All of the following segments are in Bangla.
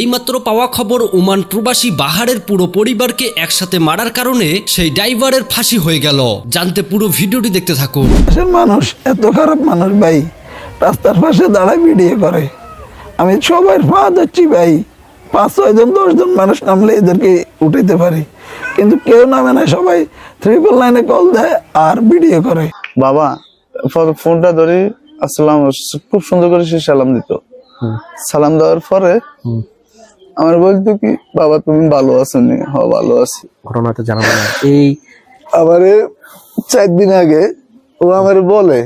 এইমাত্র পাওয়া খবর ওমান প্রবাসী বাহারের পুরো পরিবারকে একসাথে মারার কারণে সেই ড্রাইভারের ফাঁসি হয়ে গেল। জানতে পুরো ভিডিওটি দেখতে থাকুন। মানুষ এত খারাপ মানুষ ভাই। রাস্তার পাশে দাঁড়ায় ভিডিও করে। আমি সবার পা ধরছি ভাই। পাঁচ ছয়জন দশজন মানুষ নামলে এদেরকে উঠাইতে পারি। কিন্তু কেউ নামে না সবাই ট্রিপল লাইনে কল দেয় আর ভিডিও করে। বাবা ফোনটা ধরি আসসালাম খুব সুন্দর করে সে সালাম দিত। সালাম দেওয়ার পরে আমার বলতো কি বাবা তুমি ভালো আছো নি? হ ভালো আছি। ঘটনাটা জানাব না এই আমারে চার দিন আগে ও আমার বলে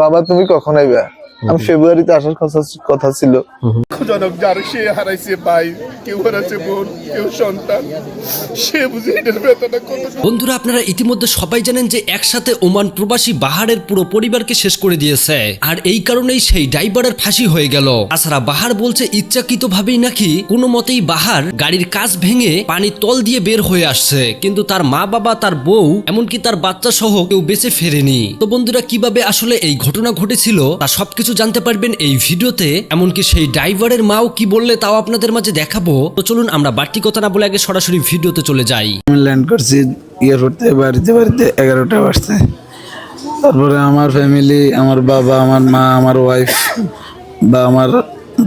বাবা তুমি কখন আইবা? আমি ফেব্রুয়ারিতে আসার কথা কথা ছিল জনক যার সে হারাইছে ভাই, কেউ হারাইছে বোন, কেউ সন্তান, সে বুঝে এটার বেতনটা কত বন্ধুরা, আপনারা ইতিমধ্যে সবাই জানেন যে একসাথে ওমান প্রবাসী বাহারের পুরো পরিবারকে শেষ করে দিয়েছে। আর এই কারণেই সেই ড্রাইভারের ফাঁসি হয়ে গেল। তাছাড়া বাহার বলছে ইচ্ছাকৃত ভাবেই নাকি কোনো মতেই বাহার গাড়ির কাজ ভেঙে পানির তল দিয়ে বের হয়ে আসছে। কিন্তু তার মা বাবা, তার বউ, এমনকি তার বাচ্চা সহ কেউ বেঁচে ফেরেনি। তো বন্ধুরা, কীভাবে আসলে এই ঘটনা ঘটেছিল তা সবকিছু জানতে পারবেন এই ভিডিওতে। এমনকি সেই ড্রাইভারের মাও কি বললে তাও আপনাদের মাঝে দেখাবো। তো চলুন আমরা বাড়তি কথা না বলে আগে সরাসরি ভিডিওতে চলে যাই। আমি ল্যান্ড করছি এয়ারপোর্টে বাড়িতে বাড়িতে এগারোটা বাজছে। তারপরে আমার ফ্যামিলি আমার বাবা, আমার মা, আমার ওয়াইফ বা আমার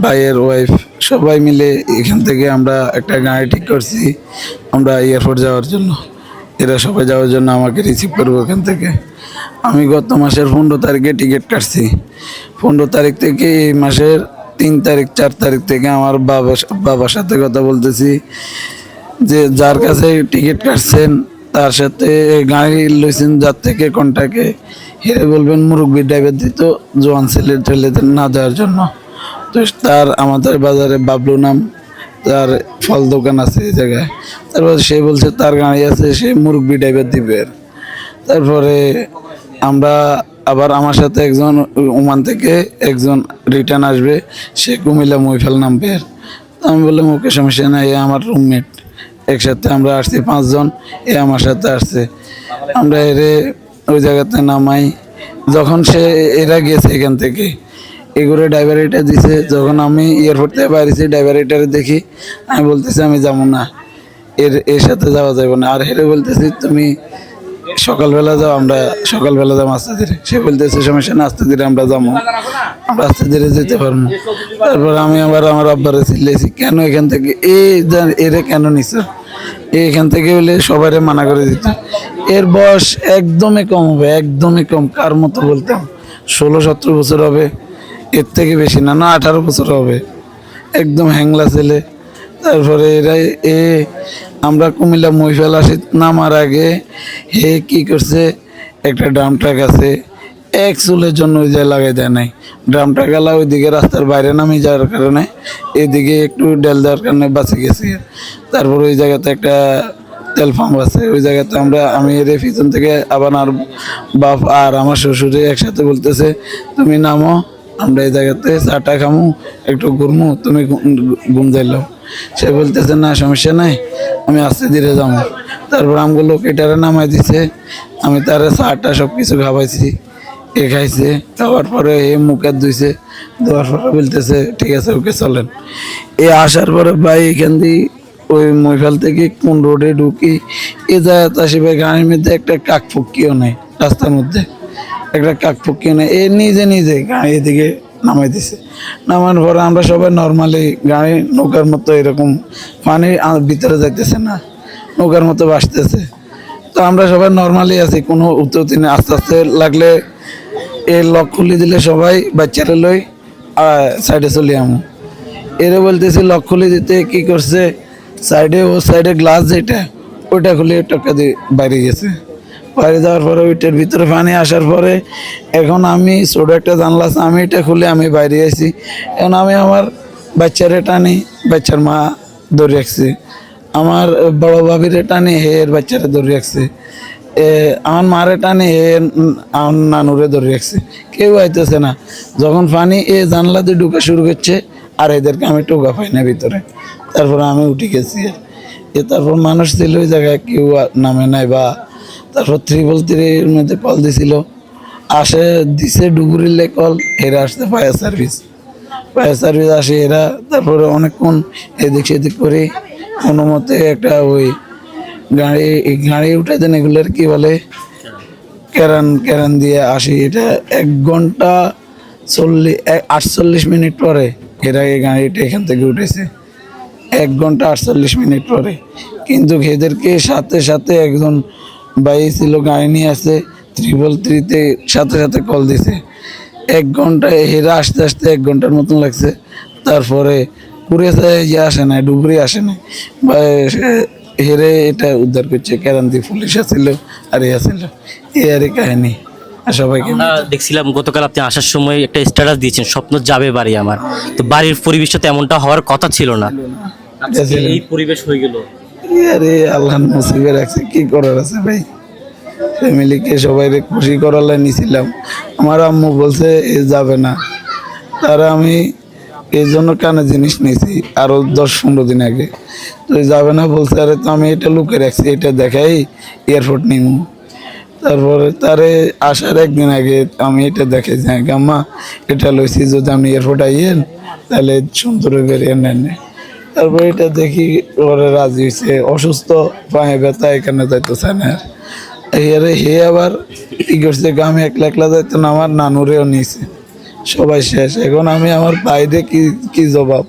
ভাইয়ের ওয়াইফ সবাই মিলে এখান থেকে আমরা একটা গাড়ি ঠিক করছি, আমরা এয়ারপোর্ট যাওয়ার জন্য। এরা সবাই যাওয়ার জন্য আমাকে রিসিভ করব এখান থেকে। আমি গত মাসের পনেরো তারিখে টিকিট কাটছি। পনেরো তারিখ থেকে এই মাসের তিন তারিখ, চার তারিখ থেকে আমার বাবা বাবার সাথে কথা বলতেছি যে যার কাছে টিকিট কাটছেন, তার সাথে গাড়ি লইছেন, যার থেকে কন্টাকে হেরে বলবেন, মুরব্বী ড্রাইভার দিত জোয়ান ছেলে ঠেলেদের না দেওয়ার জন্য। তো তার আমাদের বাজারে বাবলু নাম, তার ফল দোকান আছে এই জায়গায়। তারপর সে বলছে, তার গাড়ি আছে, সে মুরব্বী ড্রাইভার দিবে। তারপরে আমরা আবার আমার সাথে একজন ওমান থেকে একজন রিটার্ন আসবে, সে কুমিল্লা মহিফাল নামবে তো আমি বললাম, ওকে, সমস্যা নাই, এ আমার রুমমেট একসাথে আমরা আসছি পাঁচজন, এ আমার সাথে আসছে। আমরা এরে ওই জায়গাতে নামাই। যখন সে এরা গেছে এখান থেকে, এগুলো ড্রাইভার এটা দিছে, যখন আমি এয়ারপোর্ট থেকে বাইরেছি ড্রাইভার এটারে দেখি, আমি বলতেছি, আমি যাব না। এর এর সাথে যাওয়া যাবে না। আর হেরে বলতেছি, তুমি সকালবেলা যাও, আমরা সকালবেলা যাব, আস্তে ধীরে। সে বলতেছে সমস্যা না আস্তে ধীরে আমরা যাব। আমরা আস্তে ধীরে যেতে পারব। তারপর আমি আবার আমার আব্বারে চিল্লেছি কেন এখান থেকে? এ জান- এরে কেন এ এখান থেকে হলে সবাইরে মানা করে দিত। এর বয়স একদমই কম হবে, একদমই কম, কার মতো বলতাম? ষোলো, সতেরো বছর হবে, এর থেকে বেশি না না, আঠারো বছর হবে। একদম হ্যাংলা ছেলে। তারপরে এরা এ, আমরা কুমিল্লা মহিফাল আসি, নামার আগে হে কি করছে, একটা ড্রাম ট্রাক আছে, এক চুলের জন্য ওই জায়গায় লাগাই দেয় নাই। ড্রাম ট্রাক আলা ওইদিকে রাস্তার বাইরে নামি যাওয়ার কারণে, এদিকে একটু ডেল দেওয়ার কারণে বাঁচে গেছি। তারপর ওই জায়গাতে একটা তেল পাম্প আছে, ওই জায়গাতে আমরা, আমি এর পিছন থেকে আবার আর বাপ আর আমার শ্বশুরে একসাথে বলতেছে, তুমি নামো, আমরা এই জায়গাতে চাটা খামু, একটু ঘুরমু, তুমি ঘুম যাইলাম সে বলতেছে, না, সমস্যা নাই, আমি আস্তে ধীরে যাব। তারপর আমগুলো কেটারে নামাই দিছে, আমি তার চাটা সব কিছু খাওয়াইছি, এ খাইছে, খাওয়ার পরে এ মুখে ধুইছে, ধোয়ার পরে বলতেছে, ঠিক আছে, ওকে চলেন। এ আসার পরে ভাই এখান দিয়ে ওই মহিফাল থেকে কোন রোডে ঢুকি, এ জায়গায় আসি ভাই গাড়ির মধ্যে একটা কাক ফুকিও নেই রাস্তার মধ্যে, একটা কাক ফুকিও নেই এ নিজে নিজে গাড়ি এদিকে নামাই দিছে নামানোর পরে আমরা সবাই নর্মালি গাড়ি, নৌকার মতো এরকম পানি ভিতরে যাইতেছে না, নৌকার মতো বাসতেছে তো আমরা সবাই নর্মালি আছি, কোনো উত্তর নেই। আস্তে আস্তে লাগলে এর লক খুলি দিলে সবাই বাচ্চারা লই সাইডে চলে আমু। এরা বলতেছি লক খুলে দিতে কি করছে? সাইডে ও সাইডে গ্লাস যেটা, ওইটা খুলে টাকা দিয়ে বাইরে গেছে। বাইরে যাওয়ার পরে ওইটার ভিতরে পানি আসার পরে এখন আমি ছোটো একটা জানলা আমি এটা খুলে আমি বাইরে আসি এখন আমি আমার বাচ্চারে টানি বাচ্চার মা ধরে রাখছে। আমার বড় ভাবির টানি হে এর বাচ্চারা ধরে রাখছে। এ, আমার মারে টানে হে আমার নানুরে ধরে রাখছে। কেউ আইতেছে না। যখন পানি এ জানলাতে ঢুকা শুরু করছে আর এদেরকে আমি টোকা পাই না ভিতরে। তারপর আমি উঠে গেছি। এ তারপর মানুষ ছিল ওই জায়গায় কেউ নামে নাই বা তারপর ত্রিপল এর মধ্যে কল দিছিল। আসে, দিছে ডুবুরিলে কল, এরা আসতে ফায়ার সার্ভিস ফায়ার সার্ভিস আসে এরা, তারপরে অনেকক্ষণ এদিক সেদিক করে কোনো মতে একটা ওই গাড়ি গাড়ি উঠে দেন এগুলোর কি বলে? ক্যারান ক্যারান দিয়ে আসি। এটা এক ঘণ্টা চল্লিশ আটচল্লিশ মিনিট পরে এর আগে গাড়িটা এখান থেকে উঠেছে। এক ঘণ্টা আটচল্লিশ মিনিট পরে। কিন্তু এদেরকে সাথে সাথে একজন ভাই ছিল গাড়ি নিয়ে আসে ত্রিপল থ্রিতে সাথে সাথে কল দিছে। এক ঘণ্টা হেরা আসতে আসতে এক ঘণ্টার মতন লাগছে। তারপরে কুড়ে ইয়ে আসে না ডুবরি আসে না বা হেরে এটা উদ্ধার করছে। কেরান্তি পুলিশ আসছিল আর ইয়ে ছিল এই আর কাহিনী। সবাইকে দেখছিলাম গতকাল আপনি আসার সময় একটা স্ট্যাটাস দিয়েছেন স্বপ্ন যাবে বাড়ি আমার। তো বাড়ির পরিবেশটা তেমনটা হওয়ার কথা ছিল না। এই পরিবেশ হয়ে গেল। আরে আল্লাহ নসিবে রাখছে, কি করার আছে ভাই? ফ্যামিলিকে সবাই খুশি করালে নিছিলাম। আমার আম্মু বলছে, এ যাবে না। তারা আমি এই জন্য কানে জিনিস নিয়েছি আরও দশ পনেরো দিন আগে। তো এ যাবে না বলছে, আরে তো আমি এটা লুকে রাখছি, এটা দেখাই, এয়ারপোর্ট নিমু। তারপরে তারে আসার একদিন আগে আমি এটা দেখে যাই আম্মা, এটা লইছি, যদি আপনি এয়ারপোর্ট আইয়েন, তাহলে সুন্দর বেরিয়ে নেন তারপরে এটা দেখি ওরা রাজি হয়েছে অসুস্থ পায়ে ব্যথা এখানে যাইতো না। এবারে হে আবার কি করছে আমি একলা একলা যাইতো না আমার নানুরেও নিয়েছে সবাই শেষ। এখন আমি আমার বাইরে কি কি জবাব?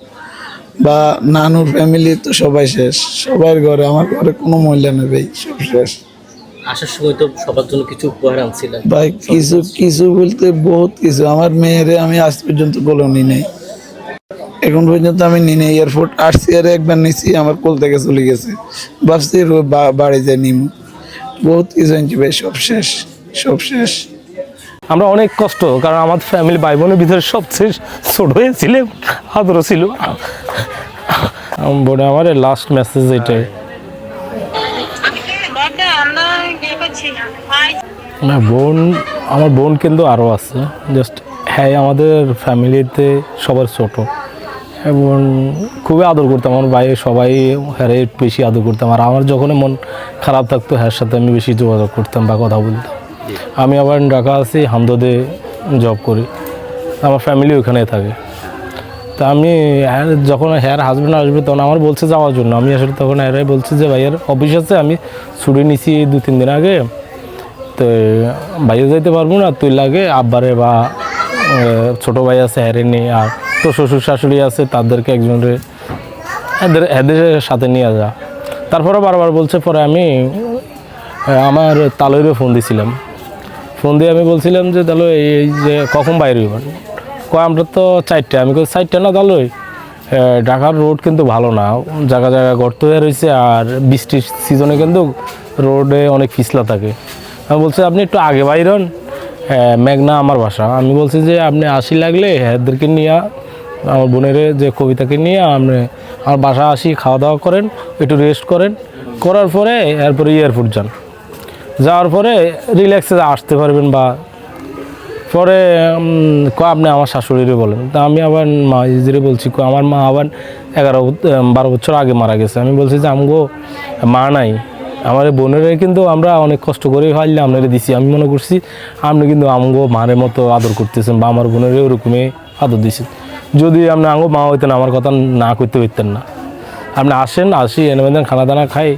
বা নানুর ফ্যামিলি তো সবাই শেষ। সবার ঘরে আমার ঘরে কোনো মহিলা নেই ভাই সব শেষ। আসার সময় তো সবার জন্য কিছু উপহার আনছিলেন। ভাই কিছু কিছু বলতে বহুত কিছু। আমার মেয়েরে আমি আজ পর্যন্ত কলোনি নেই। এখন পর্যন্ত আমি নিনে, এয়ারপোর্ট আসছি আর একবার নিছি, আমার কোল থেকে চলে গেছে। ভাবছি বাড়ি যাই নিমু। বহুত কিছু আনছি ভাই, সব শেষ সব শেষ। আমরা অনেক কষ্ট, কারণ আমার ফ্যামিলি ভাই বোনের ভিতরে সবচেয়ে ছোট হয়েছিলেন আদরও ছিল। বোনে আমার লাস্ট মেসেজ এটাই না, বোন, আমার বোন কিন্তু আরও আছে। জাস্ট হ্যাঁ আমাদের ফ্যামিলিতে সবার ছোট। এবং খুবই আদর করতাম আমার ভাই সবাই হ্যাঁ বেশি আদর করতাম। আর আমার যখনই মন খারাপ থাকতো হ্যার সাথে আমি বেশি যোগাযোগ করতাম বা কথা বলতাম। আমি আবার ঢাকা আছি হামদদে জব করি। আমার ফ্যামিলি ওখানে থাকে। তা আমি হ্যাঁ যখন হ্যার হাজব্যান্ড আসবে তখন আমার বলছে যাওয়ার জন্য। আমি আসলে তখন হ্যারাই বলছে যে ভাইয়ের অফিস আছে আমি ছুটি নিছি দু তিন দিন আগে। তো বাইরে যাইতে পারব না তুই লাগে আব্বারে বা ছোটো ভাই আছে হ্যারে নেই আর তো শ্বশুর শাশুড়ি আছে, তাদেরকে একজনের এদের এদের সাথে নিয়ে যা। তারপরে বারবার বলছে, পরে আমি আমার তালইরে ফোন দিছিলাম। ফোন দিয়ে আমি বলছিলাম যে তাহলে এই এই যে, কখন বাইরে হইবেন কয়, আমরা তো চারটে। আমি কই, চারটে না তাহলে ঢাকার রোড কিন্তু ভালো না। জায়গা জায়গা গর্ত হয়ে রয়েছে আর বৃষ্টির সিজনে কিন্তু রোডে অনেক পিছলা থাকে। আমি বলছি, আপনি একটু আগে বাইরন মেঘনা আমার বাসা। আমি বলছি যে, আপনি আসি লাগলে এদেরকে নিয়ে আমার বোনের যে কবিতাকে নিয়ে আপনি আমার বাসা আসি খাওয়া দাওয়া করেন, একটু রেস্ট করেন। করার পরে এরপরে এয়ারপোর্ট যান। যাওয়ার পরে রিল্যাক্সে আসতে পারবেন বা পরে ক আপনি আমার শাশুড়িরে বলেন। তা আমি আবার মা ইজিরে বলছি, ক আমার মা আবার এগারো বারো বছর আগে মারা গেছে। আমি বলছি যে, আমগো মা নাই। আমার বোনের কিন্তু আমরা অনেক কষ্ট করে হারলে আপনারা দিছি। আমি মনে করছি, আপনি কিন্তু আমগো মারের মতো আদর করতেছেন বা আমার বোনের ওরকমই আদর দিছেন। যদি আপনি আঙ্গো মা হইতেন আমার কথা না করতে হইতেন না। আপনি আসেন আসি এনে বেঁধেন খানা দানা খাই।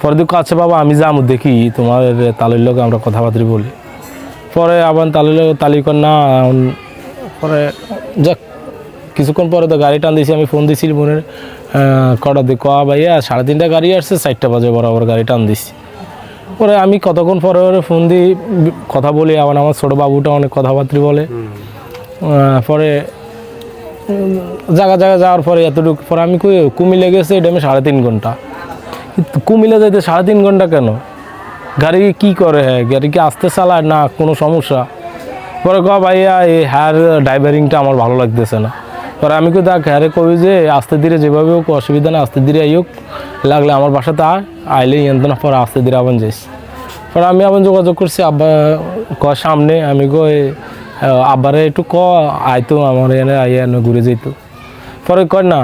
পরে দেখো আছে বাবা আমি যাব দেখি তোমার তালের লোক আমরা কথাবার্তা বলি। পরে আবার তালিল তালিকর না পরে যাক কিছুক্ষণ পরে তো গাড়ি টান দিয়েছি আমি ফোন দিয়েছি বোনের কটা দিয়ে কয়া ভাইয়া সাড়ে তিনটা গাড়ি আসছে চারটা বাজে বরাবর গাড়ি টান দিছি। পরে আমি কতক্ষণ পরে পরে ফোন দিই কথা বলি আবার আমার ছোটো বাবুটা অনেক কথাবার্তা বলে। পরে জায়গা জায়গা যাওয়ার পরে এতটুকু পরে আমি কই কুমিলে গেছে, এটা আমি সাড়ে তিন ঘণ্টা। কুমিলে যাইতে সাড়ে তিন ঘণ্টা কেন? গাড়ি কি করে? হ্যাঁ গাড়ি কি আসতে চালায় না কোনো সমস্যা? পরে ক ভাইয়া এই হ্যার ড্রাইভারিংটা আমার ভালো লাগতেছে না। পরে আমি কই, দেখ, হ্যারে কবি যে আস্তে ধীরে যেভাবে হোক, অসুবিধা না আস্তে ধীরে আইক লাগলে আমার বাসাতে আয় আইলে ইয়ন্ত না পরে আস্তে ধীরে আবার যাইস। পরে আমি আবার যোগাযোগ করছি, আব্বা ক সামনে। আমি কই আব্বারে একটু ক, আইতো, আমার এনে আইয়া ঘুরে যেত পরে কয়, না,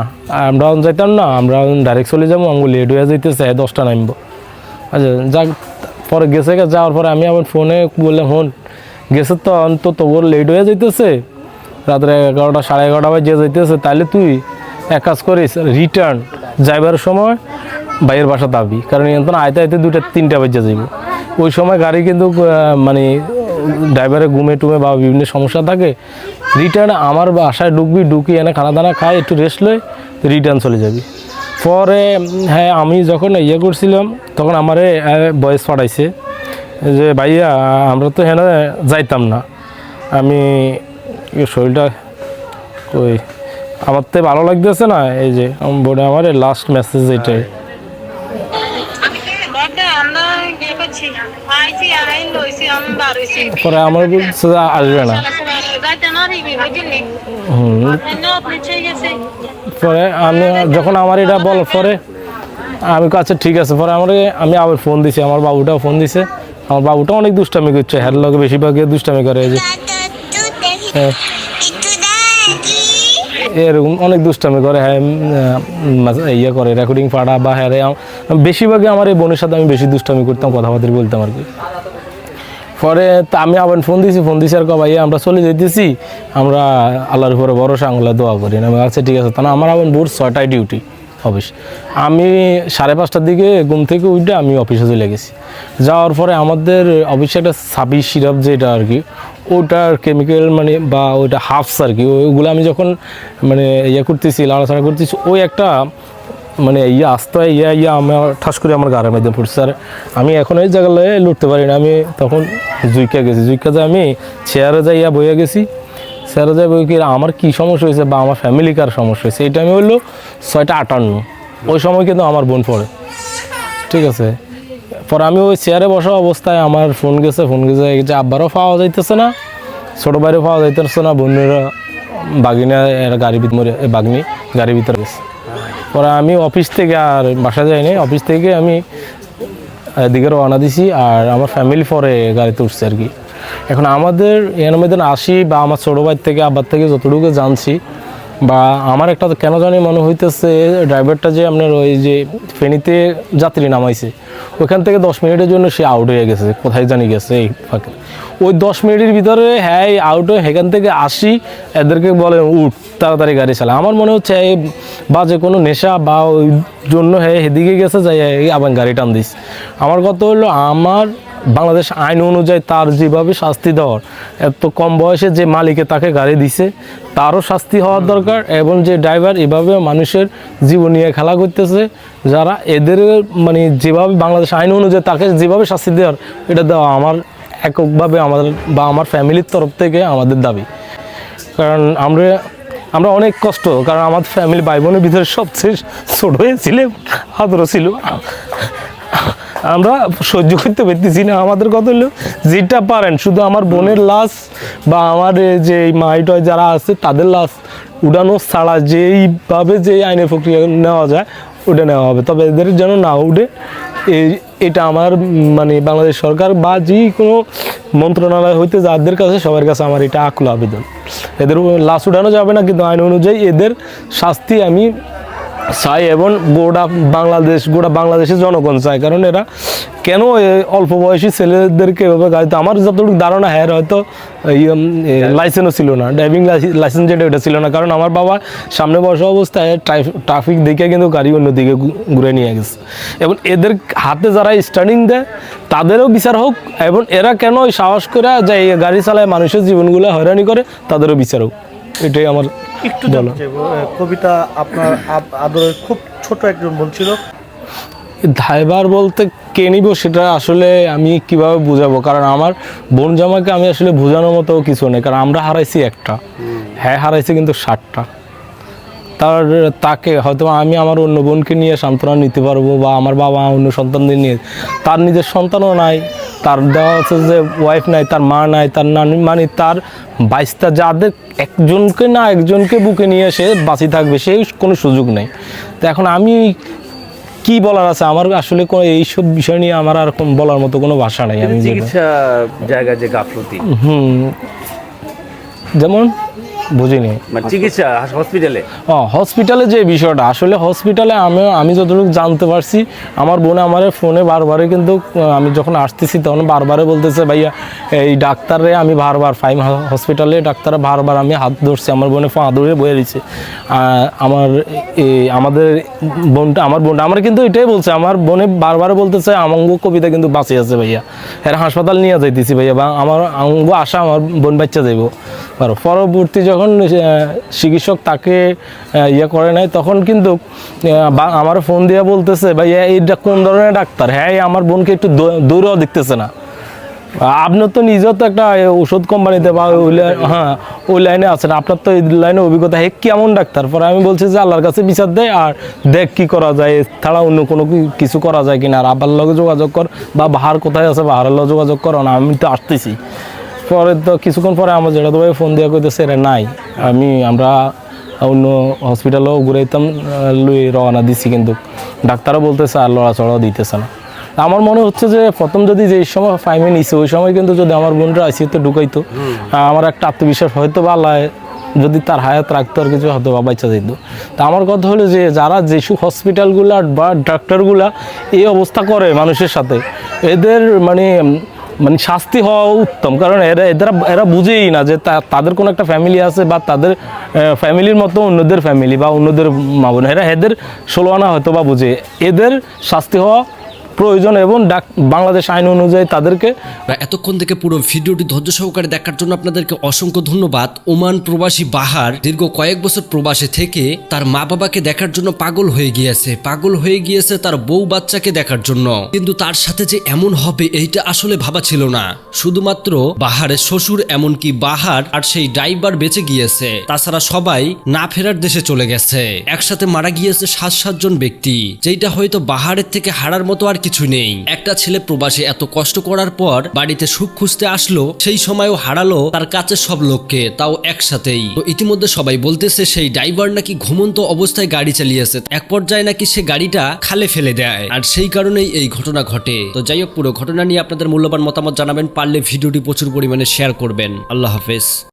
আমরা যাইতাম না, আমরা ডাইরেক্ট চলে যাব আমি লেট হয়ে যাইতেছে দশটা নামবো। আচ্ছা যাক, পরে গেছে যাওয়ার পরে আমি আবার ফোনে বললাম, হন, গেছে তো অন্তত তোর লেট হয়ে যাইতেছে। রাত্রে এগারোটা, সাড়ে এগারোটা বাজে যাইতেছে তাহলে তুই এক কাজ করিস রিটার্ন যাইবার সময় বাইরের বাসা দাবি, কারণ এখন আইতে আইতে দুটা তিনটা বাজে যাইব। ওই সময় গাড়ি কিন্তু মানে ড্রাইভারের ঘুমে টুমে বা বিভিন্ন সমস্যা থাকে রিটার্ন আমার বাসায় ঢুকবি, ঢুকি এনে খানা দানা খাই, একটু রেস্ট লই রিটার্ন চলে যাবি। পরে হ্যাঁ আমি যখন ইয়ে করছিলাম, তখন আমারে বয়স পাঠাইছে যে, ভাইয়া, আমরা তো হেন যাইতাম না। আমি শরীরটা ওই আমার তো ভালো লাগতেছে না। এই যে বোর্ডে আমার লাস্ট মেসেজ এটাই। পরে আমার বলছে আসবে না। পরে আমি যখন আমার এটা বল পরে আমি কাছে ঠিক আছে। পরে আমার আমি আবার ফোন দিছি আমার বাবুটাও ফোন দিছে। আমার বাবুটা অনেক দুষ্টামি করছে হ্যার লগে বেশিরভাগ দুষ্টামি করে এই যে। হ্যাঁ। এরকম অনেক দুষ্টামি করে হ্যাঁ ইয়ে করে রেকর্ডিং পাড়া বা হ্যাঁ বেশিরভাগই আমার এই বোনের সাথে আমি বেশি দুষ্টামি করতাম, কথাবার্তা বলতাম আর কি। পরে তা আমি আবার ফোন দিছি ফোন দিছি আর ক ভাই আমরা চলে যেতেছি আমরা আল্লাহর উপরে ভরসা আঙুলে দোয়া করি। না আচ্ছা ঠিক আছে। তা না আমার আবার ভোর ছয়টায় ডিউটি অফিস আমি সাড়ে পাঁচটার দিকে ঘুম থেকে উঠে আমি অফিসে চলে গেছি। যাওয়ার পরে আমাদের অফিসে একটা সাবি সিরাপ যেটা আর কি, ওটার কেমিক্যাল মানে বা ওইটা হাফস আর কি, ওইগুলো আমি যখন মানে ইয়ে করতেছি লাড়াছাড়া করতেছি, ওই একটা মানে ইয়ে আস্তে ইয়া ইয়া আমার ঠাস করে আমার গাড়ির মধ্যে পড়ছে। আর আমি এখন এই জায়গায় লুটতে পারি না। আমি তখন জুইকা গেছি। জুইকা যে আমি চেয়ারে যাই ইয়া বইয়া গেছি। চেয়ারে যাই বই কি আমার কী সমস্যা হয়েছে বা আমার ফ্যামিলি কার সমস্যা হয়েছে এই টাইমে হলো ছয়টা আটান্ন। ওই সময় কিন্তু আমার বোন পড়ে। ঠিক আছে? পরে আমি ওই চেয়ারে বসা অবস্থায় আমার ফোন গেছে। ফোন গেছে যে আব্বারও পাওয়া যাইতেছে না, ছোটো বাইরেও পাওয়া যাইতেছে না, বোনেরা বাগিনা এরা গাড়ির ভিতরে বাগনি গাড়ির ভিতরে গেছে। পরে আমি অফিস থেকে আর বাসা যাইনি। অফিস থেকে আমি এদিকে রওনা দিছি আর আমার ফ্যামিলি পরে গাড়িতে উঠছে আর কি। এখন আমাদের এর মধ্যে আসি বা আমার ছোটো ভাই থেকে আবার থেকে যতটুকু জানছি বা আমার একটা কেন জানি মনে হইতেছে ড্রাইভারটা যে আপনার ওই যে ফেনীতে যাত্রী নামাইছে, ওইখান থেকে দশ মিনিটের জন্য সে আউট হয়ে গেছে, কোথায় জানি গেছে এই ফাঁকে। ওই দশ মিনিটের ভিতরে হ্যাঁ আউট হয়ে সেখান থেকে আসি, এদেরকে বলে, উঠ, তাড়াতাড়ি গাড়ি চালা। আমার মনে হচ্ছে, এই বা যে কোনো নেশা বা ওই জন্য হ্যাঁ এদিকে গেছে, যাই আবার গাড়ি টান দিস। আমার কথা হলো, আমার বাংলাদেশ আইন অনুযায়ী তার যেভাবে শাস্তি দেওয়ার এত কম বয়সে যে মালিকে তাকে গাড়ি দিছে তারও শাস্তি হওয়ার দরকার এবং যে ড্রাইভার এভাবে মানুষের জীবন নিয়ে খেলা করতেছে যারা এদের মানে যেভাবে বাংলাদেশ আইন অনুযায়ী তাকে যেভাবে শাস্তি দেওয়ার এটা দেওয়া আমার এককভাবে আমাদের বা আমার ফ্যামিলির তরফ থেকে আমাদের দাবি। কারণ আমরা আমরা অনেক কষ্ট কারণ আমার ফ্যামিলি ভাই বোনের ভিতরে সবচেয়ে ছোট হয়েছিল আদর ছিল। আমরা সহ্য করতে পারতেছি না। আমাদের কথা হলো, যেটা পারেন, শুধু আমার বোনের লাশ বা আমার যে মাইটয় যারা আছে, তাদের লাশ উড়ানো ছাড়া যেইভাবে যে আইনের প্রক্রিয়া নেওয়া যায়, ওটা নেওয়া হবে। তবে এদের যেন না উঠে এটা আমার মানে বাংলাদেশ সরকার বা যে কোনো মন্ত্রণালয় হইতে যাদের কাছে, সবার কাছে আমার এটা আকুল আবেদন। এদের লাশ উঠানো যাবে না, কিন্তু আইন অনুযায়ী এদের শাস্তি আমি চাই এবং গোটা বাংলাদেশ, গোটা বাংলাদেশের জনগণ চায়। কারণ এরা কেন অল্প বয়সী ছেলেদেরকে এভাবে গাড়িতে আমার যতটুকু ধারণা হ্যাঁ হয়তো লাইসেন্সও ছিল না ড্রাইভিং লাইসেন্স যেটা ওটা ছিল না। কারণ আমার বাবা সামনে বসা অবস্থায় ট্রাফিক দেখে কিন্তু গাড়ি অন্যদিকে ঘুরে নিয়ে গেছে। এবং এদের হাতে যারা স্টার্টিং দেয়, তাদেরও বিচার হোক এবং এরা কেন সাহস করে যে গাড়ি চালায় মানুষের জীবনগুলো হয়রানি করে, তাদেরও বিচার হোক। এটাই আমার একটু বলো। কবিতা আপনার আদরের খুব ছোট একজন বলছিল। ধাইবার ড্রাইভার বলতে কে নিব সেটা আসলে আমি কীভাবে বুঝাবো? কারণ আমার বোন জামাকে আমি আসলে বোঝানোর মতো কিছু নেই। কারণ আমরা হারাইছি একটা। হ্যাঁ হারাইছি কিন্তু ষাটটা। তার তাকে হয়তো আমি আমার অন্য বোনকে নিয়ে সান্ত্বনা নিতে পারব বা আমার বাবা অন্য সন্তানদের নিয়ে। তার নিজের সন্তানও নাই তার দেওয়া হচ্ছে যে ওয়াইফ নাই তার মা নাই তার নানি মানে তার বাইশটা যাদের একজনকে না একজনকে বুকে নিয়ে সে বাঁচি থাকবে সেই কোনো সুযোগ নেই। তো এখন আমি কি বলার আছে? আমার আসলে কোনো এইসব বিষয় নিয়ে আমার আর কোনো বলার মতো কোনো ভাষা নাই আমি চিকিৎসা জায়গায় যে গাফলতি। হুম। যেমন বুঝিনি। মানে চিকিৎসা হসপিটালে হসপিটালে যে বিষয়টা আসলে হসপিটালে আমি আমি যতটুকু জানতে পারছি আমার বোন আমার ফোনে বারবারে কিন্তু আমি যখন আসতেছি তখন বারবারে বলতেছে ভাইয়া এই ডাক্তারে আমি বারবার ফাইম হসপিটালে ডাক্তারে বারবার আমি হাত ধরছি আমার বোনে পা ধরে বয়ে দিচ্ছে আমার এই আমাদের বোনটা আমার বোনটা আমার কিন্তু এটাই বলছে আমার বোনে বারবার বলতেছে আমঙ্গ কবিতা কিন্তু বাঁচে আছে ভাইয়া। এর হাসপাতাল নিয়ে যাইতেছি ভাইয়া বা আমার অঙ্গ আশা আমার বোন বাচ্চা যাইব। পরবর্তী যখন আহ, চিকিৎসক তাকে ইয়ে করে নাই তখন কিন্তু আমার ফোন দিয়ে বলতেছে ভাইয়া এইটা কোন ধরনের ডাক্তার? হ্যাঁ আমার বোনকে একটু দৌড়াও দেখতেছে না। আপনার তো নিজেও তো একটা ওষুধ কোম্পানিতে বা ওই হ্যাঁ ওই লাইনে আছেন। আপনার তো এই লাইনে অভিজ্ঞতা। হে কেমন ডাক্তার? পরে আমি বলছি যে আল্লাহর কাছে বিচার দেয় আর দেখ কি করা যায়। ছাড়া অন্য কোনো কিছু করা যায় কিনা? আর আব্বার লগে যোগাযোগ কর বা বাহার কোথায় আছে বাহারের লগে যোগাযোগ কর না আমি তো আসতেছি। পরে তো কিছুক্ষণ পরে আমার যেটা তো ভাই ফোন দিয়ে কইতেছে এটা নাই আমি আমরা অন্য হসপিটালেও ঘুরাইতাম লুই রওনা দিছি কিন্তু। ডাক্তারও বলতেছে আর লড়াচড়াও দিতেছে না। আমার মনে হচ্ছে যে প্রথম যদি যে সময় ফাইমে নিছে ওই সময় কিন্তু যদি আমার বোনরা আইসিতে ঢুকাইতো আমার একটা আত্মবিশ্বাস হয়তো বা যদি তার হায়াত রাখতো আর কিছু হয়তো বা বাচ্চা দিত। তা আমার কথা হলো যে যারা যেসব হসপিটালগুলা বা ডাক্তারগুলা এই অবস্থা করে মানুষের সাথে এদের মানে মানে শাস্তি হওয়া উত্তম। কারণ এরা এরা এরা বুঝেই না যে তাদের কোনো একটা ফ্যামিলি আছে বা তাদের ফ্যামিলির মতো অন্যদের ফ্যামিলি বা অন্যদের মা বোন এরা এদের ষোলো আনা হয়তো বা বুঝে। এদের শাস্তি হওয়া প্রয়োজন এবং ডাক বাংলাদেশ আইন অনুযায়ী তাদেরকে এতক্ষণ থেকে পুরো ভিডিওটি ধৈর্য সহকারে দেখার জন্য আপনাদেরকে অসংখ্য ধন্যবাদ। ওমান প্রবাসী বাহার দীর্ঘ কয়েক বছর প্রবাসে থেকে তার মা বাবাকে দেখার জন্য পাগল হয়ে গিয়েছে। পাগল হয়ে গিয়েছে তার বউ বাচ্চাকে দেখার জন্য। কিন্তু তার সাথে যে এমন হবে, এইটা আসলে ভাবা ছিল না। শুধুমাত্র বাহারের শ্বশুর, এমনকি বাহার আর সেই ড্রাইভার বেঁচে গিয়েছে। তাছাড়া সবাই না ফেরার দেশে চলে গেছে। একসাথে মারা গিয়েছে সাত সাতজন ব্যক্তি। যেটা হয়তো বাহারের থেকে হারার মতো আর কিছু নেই। একটা ছেলে প্রবাসে এত কষ্ট করার পর বাড়িতে সুখ খুঁজতে আসলো, সেই সময়ও হারালো তার কাছে সব লোককে, তাও একসাথেই। তো ইতিমধ্যে সবাই বলতেছে, সেই ড্রাইভার নাকি ঘুমন্ত অবস্থায় গাড়ি চালিয়েছে। এক পর্যায়ে নাকি সে গাড়িটা খালে ফেলে দেয়। আর সেই কারণেই এই ঘটনা ঘটে। তো যাই হোক, পুরো ঘটনা নিয়ে আপনাদের মূল্যবান মতামত জানাবেন, পারলে ভিডিওটি প্রচুর পরিমাণে শেয়ার করবেন। আল্লাহ হাফেজ।